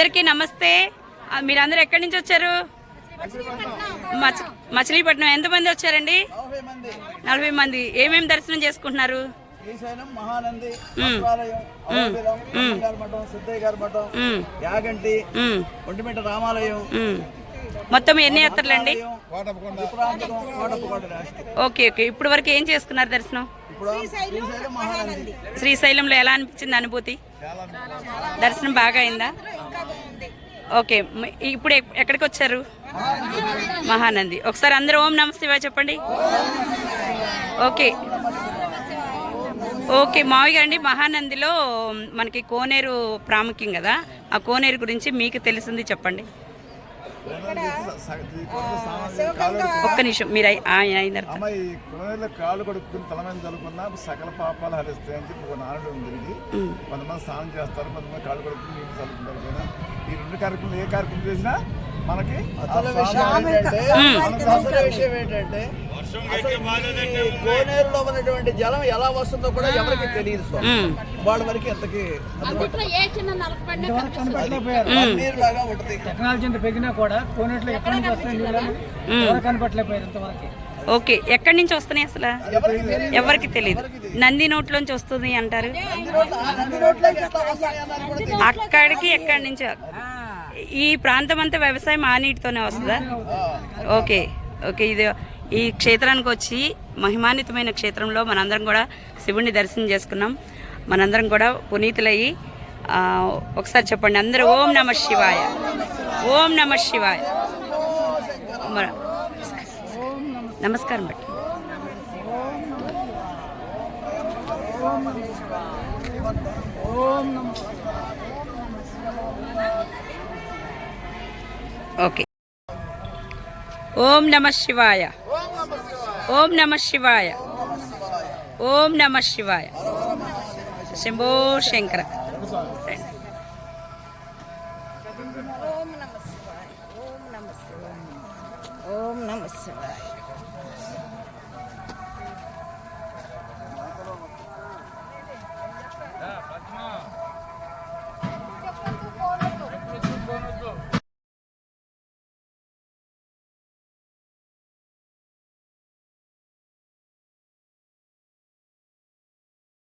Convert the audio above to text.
అందరికీ నమస్తే. మీరందరూ ఎక్కడి నుంచి వచ్చారు? మచ మచిలీపట్నం. ఎంతమంది వచ్చారండి? నలభై మంది. ఏమేమి దర్శనం చేసుకుంటున్నారు? శ్రీశైలం మహానంది మఠం సిద్ధయ్య గారి మఠం. యాగంటి రామాలయం. మొత్తం ఎన్ని యాత్రలండి? Okay okay. ఇప్పుడు వరకు ఏం చేసుకున్నారు దర్శనం? శ్రీశైలంలో ఎలా అనిపించింది అనుభూతి? దర్శనం బాగా అయిందా? ఓకే ఇప్పుడు ఎక్- ఎక్కడికి వచ్చారు? మహానంది. ఒకసారి అందరూ ఓం నమస్తే శివాయ చెప్పండి. ఓకే. ఓకే మావి గారండి మహానందిలో మనకి కోనేరు ప్రాముఖ్యం కదా. ఆ కోనేరు గురించి మీకు తెలిసింది చెప్పండి. ఒక్క నిమిషం మీరు ఆయన కాళ్ళు కడుక్కుని తల మీద చదువుకున్నా సకల పాపాలు హరిస్తాయని చెప్పి ఒక నానుడు ఉంది. కొంతమంది స్నానం చేస్తారు కొంతమంది కాళ్ళు కడుక్కుని నీళ్ళు చదువుకుంటారు ఈ రెండు కార్యక్రమాలు ఏ కార్యక్రమం చేసినా మనకి అసలు విషయం ఏంటంటే కోనేరులో ఉన్నటువంటి జలం ఎలా వస్తుందో కూడా ఎవరికి తెలియదు. వాళ్ళ వరకు ఎంతకి నీరులాగా ఉంటుంది. టెక్నాలజీ ఇంత పెరిగినా కూడా కోనేట్లో ఎక్కడి నుంచి వస్తాయి కనపట్లేకపోయారు ఇంతవరకు? ఓకే ఎక్కడి నుంచి వస్తున్నాయి అసలు? ఎవరికి తెలియదు. నంది నోట్లోంచి వస్తుంది అంటారు. అక్కడికి ఎక్కడి నుంచి ఈ ప్రాంతం అంతా వ్యవసాయం ఆ నీటితోనే వస్తుందా? ఓకే ఓకే ఇది ఈ క్షేత్రానికి వచ్చి మహిమాన్వితమైన క్షేత్రంలో మనందరం కూడా శివుణ్ణి దర్శనం చేసుకున్నాం. మనందరం కూడా పునీతులయ్యి ఒకసారి చెప్పండి అందరూ ఓం నమ శివాయ. ఓం నమ శివాయ. నమస్కారం బట్టి. ఓకే. ఓం నమ శివాయ. ఓం నమ శివాయ. ఓం నమ శివాయ. శంభో శంకర. ఓం నమ శివాయ. ఓం నమ శివాయ.